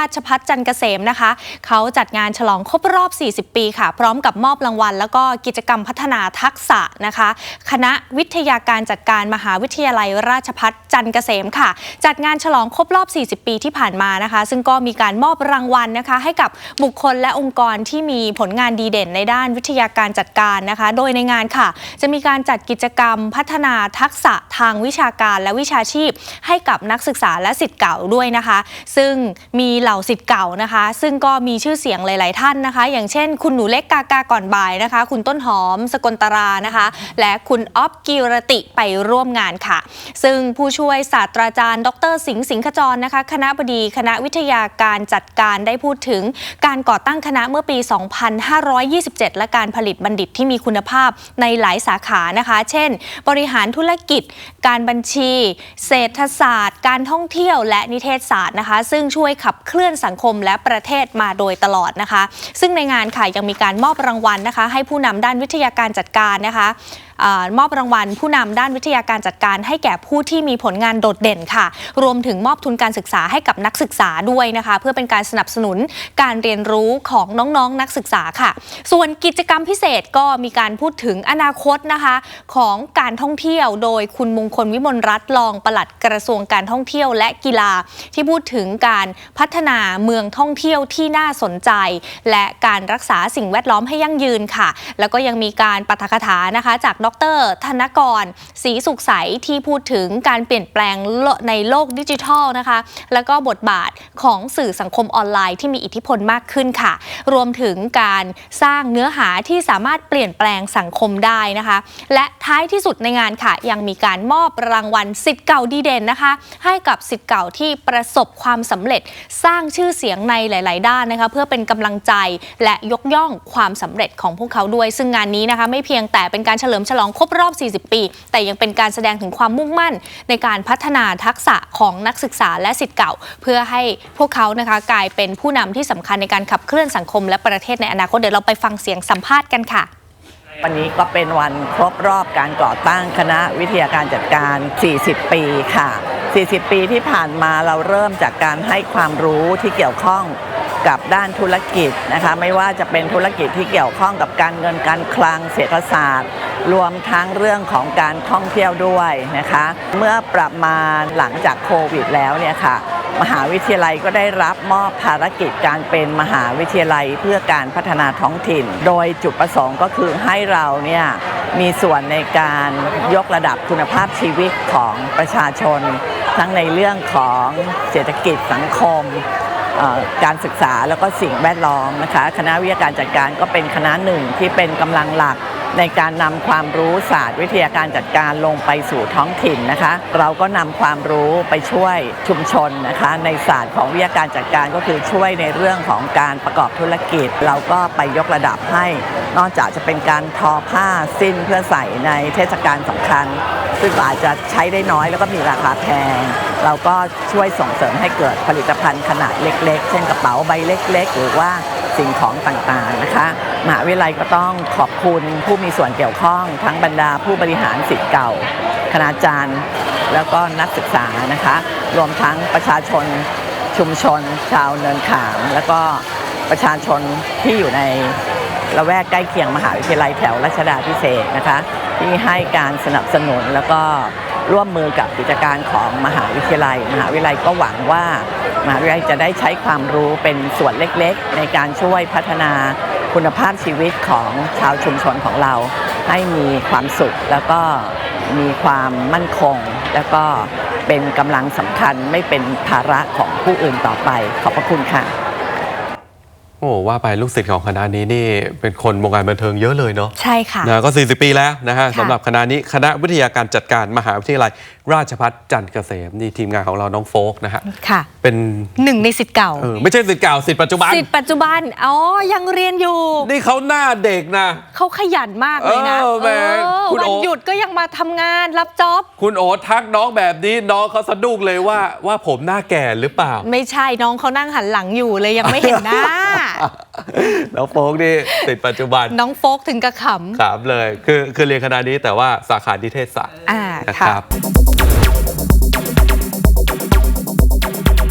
ราชพัฒจันเกษมนะคะ เขาจัดงานฉลองครบรอบ 40 ปีค่ะ พร้อมกับมอบรางวัล แล้วก็กิจกรรมพัฒนาทักษะนะคะ คณะวิทยาการจัดการมหาวิทยาลัยราชพัฒจันเกษมค่ะ จัดงานฉลองครบรอบ 40 ปีที่ผ่านมานะคะ ซึ่งก็มีการมอบรางวัลนะคะ ให้กับบุคคลและองค์กรที่มีผลงานดีเด่นในด้านวิทยาการจัดการนะคะ โดยในงานค่ะ จะมีการจัดกิจกรรมพัฒนาทักษะทางวิชาการและวิชาชีพ ให้กับนักศึกษาและสิทธิ์เก่าด้วยนะคะ ซึ่งมีเหล่าสิทธิ์เก่านะคะ ซึ่งก็มีชื่อเสียงหลาย ๆ ท่านนะคะ อย่างเช่น คุณหนูเล็กกากาก่อนบ่ายนะคะ คุณต้นหอม สกลตรานะคะ และคุณอ๊อฟกิรติไปร่วมงานค่ะ ซึ่งผู้ช่วยศาสตราจารย์ ดร สิงห์สิงขจรนะคะ คณะบดีคณะวิทยาการจัดการได้พูดถึงการก่อตั้งคณะเมื่อปี 2527 และการผลิตบัณฑิตที่มีคุณภาพในหลายสาขานะคะ เช่น บริหารธุรกิจ การบัญชี เศรษฐศาสตร์ การท่องเที่ยวและนิเทศศาสตร์นะคะ ซึ่งช่วยขับเคลื่อนลื่อนสังคมและประเทศมาโดยตลอดนะคะ ซึ่งในงานค่ะยังมีการมอบรางวัลนะคะ ให้ผู้นำด้านวิทยาการจัดการนะคะ มอบรางวัลผู้นำด้านวิทยาการจัดการให้แก่ผู้ที่มีผลงานโดดเด่นค่ะ รวมถึงมอบทุนการศึกษาให้กับนักศึกษาด้วยนะคะ เพื่อเป็นการสนับสนุนการเรียนรู้ของน้องๆนักศึกษาค่ะ ส่วนกิจกรรมพิเศษก็มีการพูดถึงอนาคตนะคะ ของการท่องเที่ยว โดยคุณมงคลวิมลรัตน์รองปลัดกระทรวงการท่องเที่ยวและกีฬา ที่พูดถึงการพัฒนาเมืองท่องเที่ยวที่น่าสนใจ และการรักษาสิ่งแวดล้อมให้ยั่งยืนค่ะ แล้วก็ยังมีการปาฐกถานะคะจากดร ธนกรศรีสุขใสที่พูดถึงการเปลี่ยนแปลงในโลกดิจิทัลนะคะ แล้วก็บทบาทของสื่อสังคมออนไลน์ที่มีอิทธิพลมากขึ้นค่ะ รวมถึงการสร้างเนื้อหาที่สามารถเปลี่ยนแปลงสังคมได้นะคะ และท้ายที่สุดในงานค่ะ ยังมีการมอบรางวัลสิทธิ์เก่าดีเด่นนะคะ ให้กับสิทธิ์เก่าที่ประสบความสำเร็จสร้างชื่อเสียงในหลาย ๆ ด้านนะคะ เพื่อเป็นกำลังใจและยกย่องความสำเร็จของพวกเขาด้วย ซึ่งงานนี้นะคะ ไม่เพียงแต่เป็นการเฉลิมฉลองลองครบรอบ 40 ปี แต่ยังเป็นการแสดงถึงความมุ่งมั่น ในการพัฒนาทักษะของนักศึกษาและสิทธิ์เก่า เพื่อให้พวกเขานะคะกลายเป็นผู้นำที่สำคัญในการขับเคลื่อนสังคมและประเทศในอนาคตเดี๋ยวเราไปฟังเสียงสัมภาษณ์กันค่ะวันนี้ก็เป็นวันครบรอบการก่อตั้งคณะวิทยาการจัดการ 40 ปีค่ะ 40 ปีที่ผ่านมาเราเริ่มจากการให้ความรู้ที่เกี่ยวข้องกับด้านธุรกิจนะคะ ไม่ว่าจะเป็นธุรกิจที่เกี่ยวข้องกับการเงินการคลังเศรษฐศาสตร์ รวมทั้งเรื่องของการท่องเที่ยวด้วยนะคะ เมื่อประมาณหลังจากโควิดแล้วเนี่ยค่ะ มหาวิทยาลัยก็ได้รับมอบภารกิจการเป็นมหาวิทยาลัยเพื่อการพัฒนาท้องถิ่น โดยจุดประสงค์ก็คือให้เราเนี่ยมีส่วนในการยกระดับคุณภาพชีวิตของประชาชน ทั้งในเรื่องของเศรษฐกิจสังคมการศึกษาแล้วก็สิ่งแวดล้อมนะคะ คณะวิทยาการจัดการก็เป็นคณะหนึ่งที่เป็นกำลังหลัก ในการนำความรู้ศาสตร์วิทยาการจัดการลงไปสู่ท้องถิ่นนะคะ เราก็นำความรู้ไปช่วยชุมชนนะคะ ในศาสตร์ของวิทยาการจัดการก็คือช่วยในเรื่องของการประกอบธุรกิจ เราก็ไปยกระดับให้ นอกจากจะเป็นการทอผ้าสิ้นเพื่อใส่ในเทศกาลสำคัญ ซึ่งอาจจะใช้ได้น้อยแล้วก็มีราคาแพงเราก็ช่วยส่งเสริมให้เกิดผลิตภัณฑ์ขนาดเล็ก ๆ เช่นกระเป๋าใบเล็ก ๆ หรือว่า สิ่งของต่างๆนะคะมหาวิทยาลัยก็ต้องขอบคุณผู้มีส่วนเกี่ยวข้อง ทั้งบรรดาผู้บริหารสิทธิ์เก่า คณาจารย์ แล้วก็นักศึกษานะคะ รวมทั้งประชาชนชุมชน ชาวเนินขาม แล้วก็ประชาชนที่อยู่ในละแวกใกล้เคียงมหาวิทยาลัยแถวรัชดาพิเศษนะคะ ที่ให้การสนับสนุนแล้วก็ ร่วมมือกับกิจการของมหาวิทยาลัย มหาวิทยาลัยก็หวังว่ามหาวิทยาลัยจะได้ใช้ความรู้เป็นส่วนเล็กๆ ในการช่วยพัฒนาคุณภาพชีวิตของชาวชุมชนของเรา ให้มีความสุขแล้วก็มีความมั่นคง แล้วก็เป็นกำลังสำคัญไม่เป็นภาระของผู้อื่นต่อไป ขอบพระคุณค่ะ โอ้ว่าไปลูกศิษย์ของคณะนี้นี่เป็นคนวงการบันเทิงเยอะเลยเนาะใช่ค่ะนะก็ 40 ปีแล้วนะฮะค่ะสำหรับคณะนี้คณะวิทยาการจัดการมหาวิทยาลัย ราชพัฒจันทร์เกษมนี่ทีมงานของเราน้องโฟกนะฮะค่ะ เป็นหนึ่งในสิทธิ์เก่าเออไม่ใช่ศิษย์เก่าศิษย์ปัจจุบันสิทธิ์ปัจจุบันอ๋อยังเรียนอยู่ นี่เขาหน้าเด็กนะเขาขยันมากเลยนะเออแหมเออคุณวันโอหยุดก็ยังมาทำงานรับจ็อบคุณโอ๊ตทักน้องแบบนี้น้องเขาสะดุ้งเลยว่าว่าผมหน้าแก่หรือเปล่า ไม่ใช่น้องเขานั่งหันหลังอยู่เลยยังไม่เห็นหน้า น้องโฟกนี่ศิษย์ปัจจุบัน น้องโฟกถึงกระขครับเลย คือคือเรียนคณะนี้แต่ว่าสาขานิเทศศาสตร์ำอ่านะค่ะครับ